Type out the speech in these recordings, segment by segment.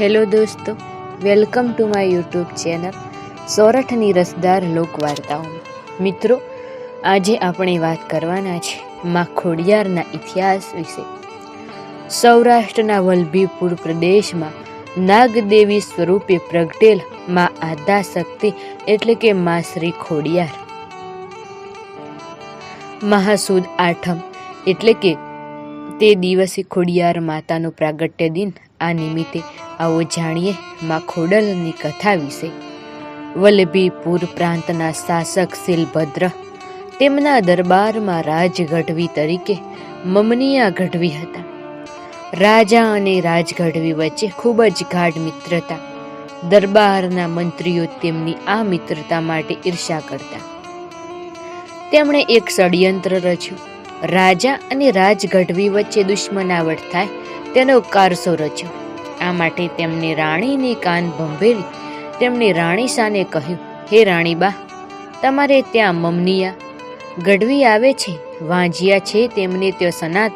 Hello દોસ્તો welcome to my YouTube channel સોરઠની રસદાર લોકવાર્તાઓમાં મિત્રો, આજે આપણે વાત કરવાના છે માં ખોડિયારના ઇતિહાસ વિશે. સૌરાષ્ટ્રના વલભીપુર પ્રદેશમાં નાગદેવી સ્વરૂપે પ્રગટેલમાં આદા શક્તિ એટલે કે માં શ્રી ખોડિયાર. મહાસુદ આઠમ એટલે કે તે દિવસે ખોડિયાર માતાનું પ્રાગટ્ય દિન આ નિમિત્તે આવો જાણીએ માં ખોડલની કથા વિશે. વલ્લભીપુર પ્રાંતના શાસક શિલભદ્ર તેમના દરબારમાં રાજગઢવી તરીકે મમનિયા ગઢવી હતા. રાજા અને રાજગઢવી વચ્ચે ખૂબ જ ગાઢ મિત્રતા. દરબારના મંત્રીઓ તેમની આ મિત્રતા માટે ઈર્ષા કરતા. તેમણે એક ષડયંત્ર રચ્યું. રાજા અને રાજગઢવી વચ્ચે દુશ્મનાવટ થાય તેનો કારસો રચ્યો. આ માટે તેમને રાણીની કાન ભંભેરી. તેમણે રાણી સાને કહ્યું, હે રાણીબા, તમારે ત્યાં મમનિયા ગઢવી આવે છે? વાંજિયા છે તેમને ત્યાં સનાત.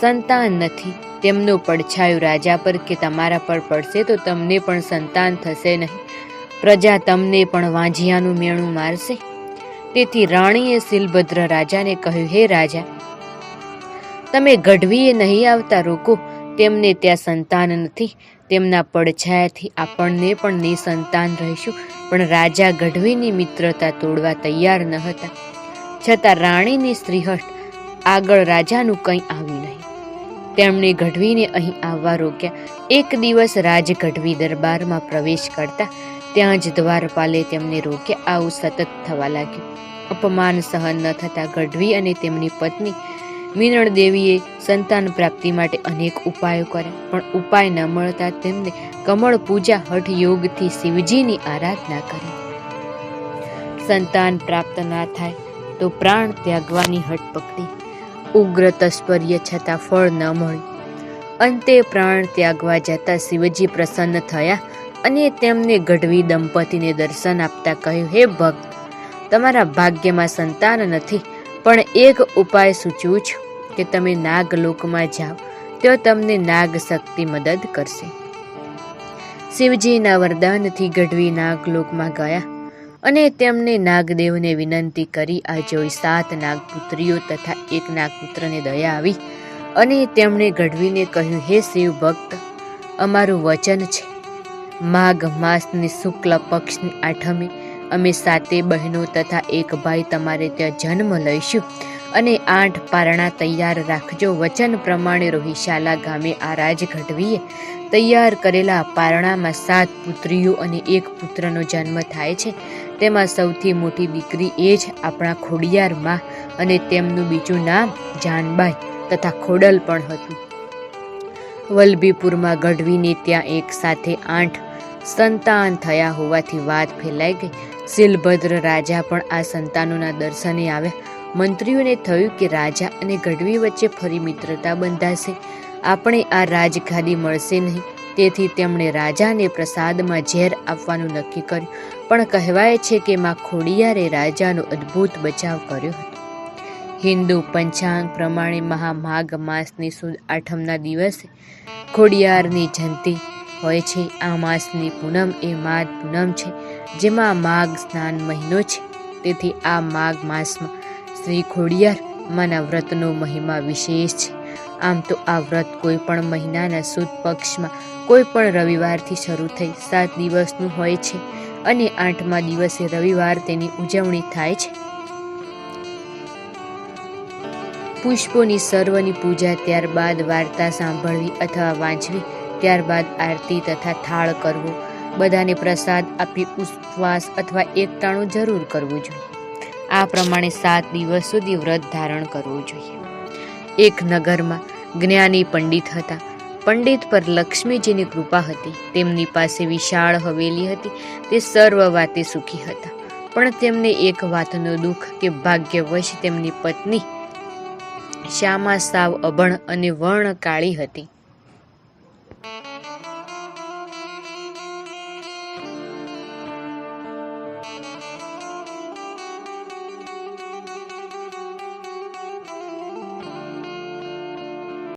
સંતાન નથી. તેમનો પડછાયો રાજા પર કે તમારા પર પડશે તો તમને પણ સંતાન થશે નહીં. પ્રજા તમને પણ વાંજિયાનું મેણું મારશે. તેથી રાણીએ શિલભદ્ર રાજાને કહ્યું, હે રાજા, તમે ગઢવીએ નહીં આવતા રોકો. તેમને ત્યાં સંતાન નથી. તેમના પડછાયાથી આપણને પણ નિસંતાન રહીશું. પણ રાજા ગઢવીની મિત્રતા તોડવા તૈયાર ન હતા. છતાં રાણીની શ્રીહઠ આગળ રાજાનું કંઈ આવ્યું નહીં. તેમણે ગઢવીને અહીં આવવા રોક્યા. એક દિવસ રાજ ગઢવી દરબારમાં પ્રવેશ કરતા ત્યાં જ દ્વારપાલે તેમને રોક્યા. આવું સતત થવા લાગ્યું. અપમાન સહન ન થતાં ગઢવી અને તેમની પત્ની મીનળ દેવીએ સંતાન પ્રાપ્તિ માટે અનેક ઉપાયો કર્યા, પણ ઉપાય ન મળતા તેમને કમળ પૂજા હઠ યોગથી શિવજીની આરાધના કરી. સંતાન પ્રાપ્ત ના થાય તો પ્રાણ ત્યાગવાની હઠ પકડી. ઉગ્ર તસ્પર્ય છતાં ફળ ન મળ્યું. અંતે પ્રાણ ત્યાગવા જતા શિવજી પ્રસન્ન થયા અને તેમને ગઢવી દંપતીને દર્શન આપતા કહ્યું, હે ભક્ત, તમારા ભાગ્યમાં સંતાન નથી, પણ એક ઉપાય સૂચવું છું. કે તમે નાગલોકમાં જાઓ તો તમને નાગ શક્તિ મદદ કરશે. શિવજીના વરદાનથી ગઢવી નાગલોકમાં ગયા અને તેમને નાગદેવને વિનંતી કરી આ જોઈ સાત નાગપુત્રીઓ તથા એક નાગપુત્રને દયા આવી. અને તેમણે ગઢવીને કહ્યું, હે શિવ ભક્ત, અમારું વચન છે. માઘ માસની શુક્લ પક્ષની આઠમે અમે સાતે બહેનો તથા એક ભાઈ તમારે ત્યાં જન્મ લઈશું. અને આઠ પારણા તૈયાર રાખજો. વચન પ્રમાણે રોહિશાલા ગામે આ રાજ ગઢવીએ તૈયાર કરેલા પારણામાં સાત પુત્રીઓ અને એક પુત્રનો જન્મ થાય છે. તેમાં સૌથી મોટી દીકરી એ જ આપણા ખોડિયાર માં અને તેમનું બીજું નામ જાનબાઈ તથા ખોડલ પણ હતું. વલભીપુરમાં ગઢવીને ત્યાં એક સાથે આઠ સંતાન થયા હોવાથી વાત ફેલાઈ ગઈ. શિલભદ્ર રાજા પણ આ સંતાનોના દર્શને આવ્યા. મંત્રીઓને થયું કે રાજા અને ગઢવી વચ્ચે ફરી મિત્રતા બંધાશે. આપણે આ રાજગાદી મળશે નહીં. તેથી તેમણે રાજાને પ્રસાદમાં ઝેર આપવાનું નક્કી કર્યું. પણ કહેવાય છે કે માં ખોડિયારે રાજાનો અદ્ભુત બચાવ કર્યો હતો. હિન્દુ પંચાંગ પ્રમાણે મહામાઘ માસની સુદ આઠમના દિવસે ખોડિયારની જયંતિ હોય છે. આ માસની પૂનમ એ માઘ પૂનમ છે, જેમાં માઘ સ્નાન મહિનો છે. તેથી આ માઘ માસમાં શ્રી ખોડિયાર, માના વ્રતનો મહિમા વિશેષ છે. આમ તો આ વ્રત કોઈ પણ મહિનાના સુદ પક્ષમાં કોઈ પણ રવિવારથી શરૂ થઈ સાત દિવસનું હોય છે અને આઠમા દિવસે રવિવાર તેની ઉજવણી થાય છે. પુષ્પોની સર્વની પૂજા ત્યારબાદ વાર્તા સાંભળવી અથવા વાંચવી, ત્યારબાદ આરતી તથા થાળ કરવો, બધાને પ્રસાદ આપી ઉપવાસ અથવા એકટાણું જરૂર કરવું જોઈએ. આ પ્રમાણે સાત દિવસ સુધી વ્રત ધારણ કરવું જોઈએ. એક નગરમાં જ્ઞાની પંડિત હતા. પંડિત પર લક્ષ્મીજીની કૃપા હતી. તેમની પાસે વિશાળ હવેલી હતી. તે સર્વ વાતે સુખી હતા. પણ તેમને એક વાતનો દુઃખ કે ભાગ્યવશ તેમની પત્ની શ્યામા સાવ અભણ અને વર્ણ કાળી હતી.